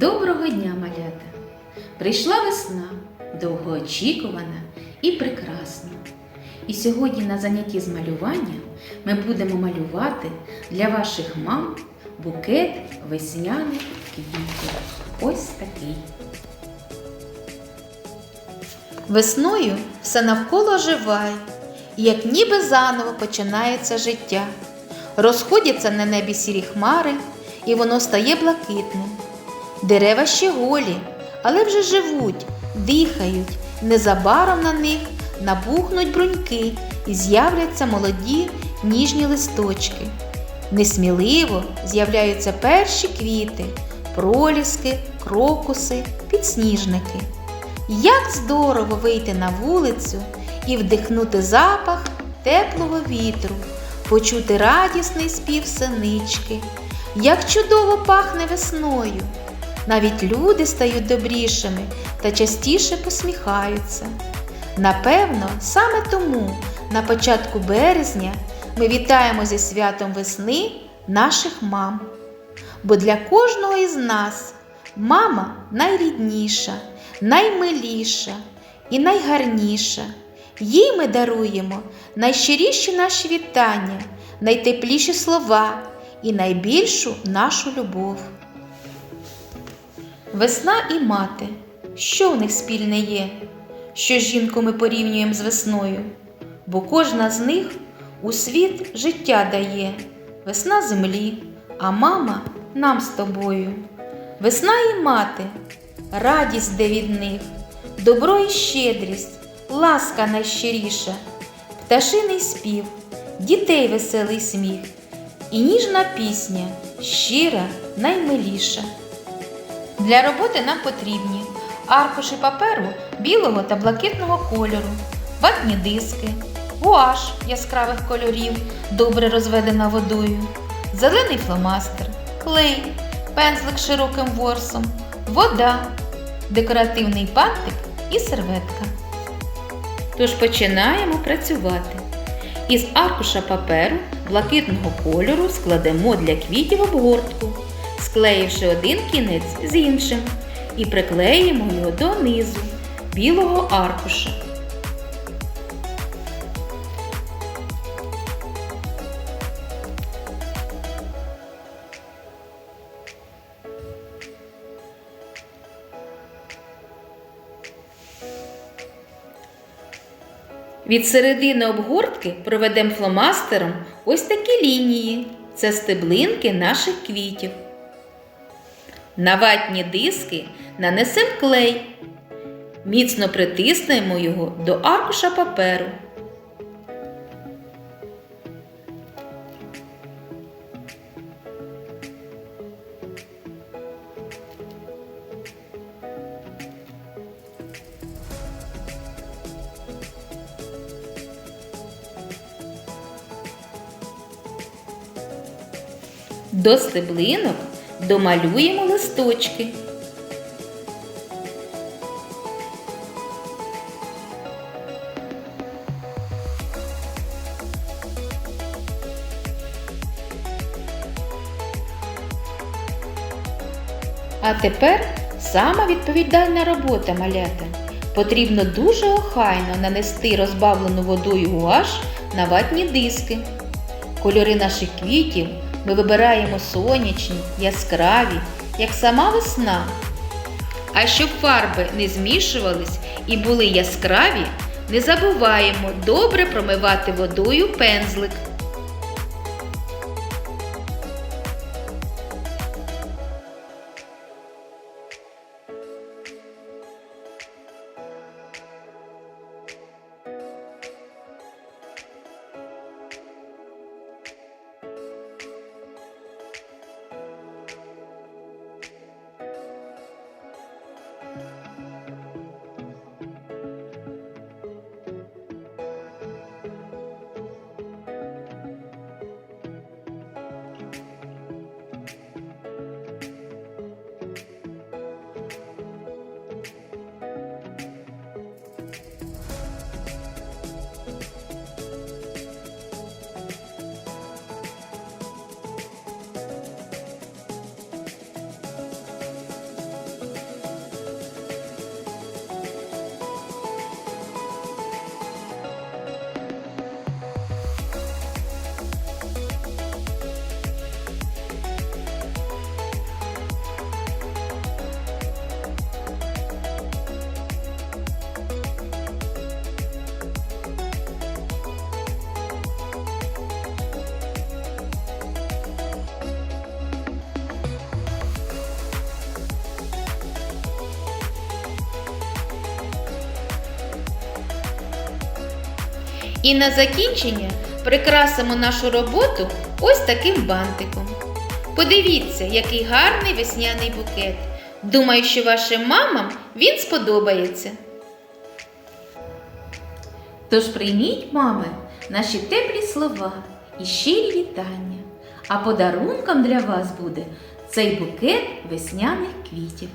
Доброго дня, малята! Прийшла весна, довгоочікувана і прекрасна. І сьогодні на занятті з малювання ми будемо малювати для ваших мам букет весняних квітів. Ось такий. Весною все навколо оживає, і як ніби заново починається життя. Розходяться на небі сірі хмари, і воно стає блакитним. Дерева ще голі, але вже живуть, дихають, незабаром на них набухнуть бруньки і з'являться молоді ніжні листочки. Несміливо з'являються перші квіти, проліски, крокуси, підсніжники. Як здорово вийти на вулицю і вдихнути запах теплого вітру, почути радісний спів синички. Як чудово пахне весною. Навіть люди стають добрішими та частіше посміхаються. Напевно, саме тому на початку березня ми вітаємо зі святом весни наших мам. Бо для кожного із нас мама найрідніша, наймиліша і найгарніша. Їй ми даруємо найщиріші наші вітання, найтепліші слова і найбільшу нашу любов. Весна і мати. Що в них спільне є? Що жінку ми порівнюємо з весною? Бо кожна з них у світ життя дає, весна землі, а мама нам з тобою. Весна і мати, радість де від них, добро і щедрість, ласка найщиріша, пташиний спів, дітей веселий сміх, і ніжна пісня, щира, наймиліша. Для роботи нам потрібні аркуші паперу білого та блакитного кольору, ватні диски, гуаш яскравих кольорів, добре розведена водою, зелений фломастер, клей, пензлик з широким ворсом, вода, декоративний бантик і серветка. Тож починаємо працювати. Із аркуша паперу блакитного кольору складемо для квітів обгортку, склеївши один кінець з іншим, і приклеїмо його донизу білого аркуша. Від середини обгортки проведемо фломастером ось такі лінії. Це стеблинки наших квітів. На ватні диски нанесемо клей. Міцно притиснемо його до аркуша паперу. До стеблинок домалюємо листочки. А тепер сама відповідальна робота малята. Потрібно дуже охайно нанести розбавлену водою гуаш на ватні диски. Кольори наших квітів ми вибираємо сонячні, яскраві, як сама весна. А щоб фарби не змішувались і були яскраві, не забуваємо добре промивати водою пензлик. І на закінчення прикрасимо нашу роботу ось таким бантиком. Подивіться, який гарний весняний букет. Думаю, що вашим мамам він сподобається. Тож прийміть, мами, наші теплі слова і щирі вітання. А подарунком для вас буде цей букет весняних квітів.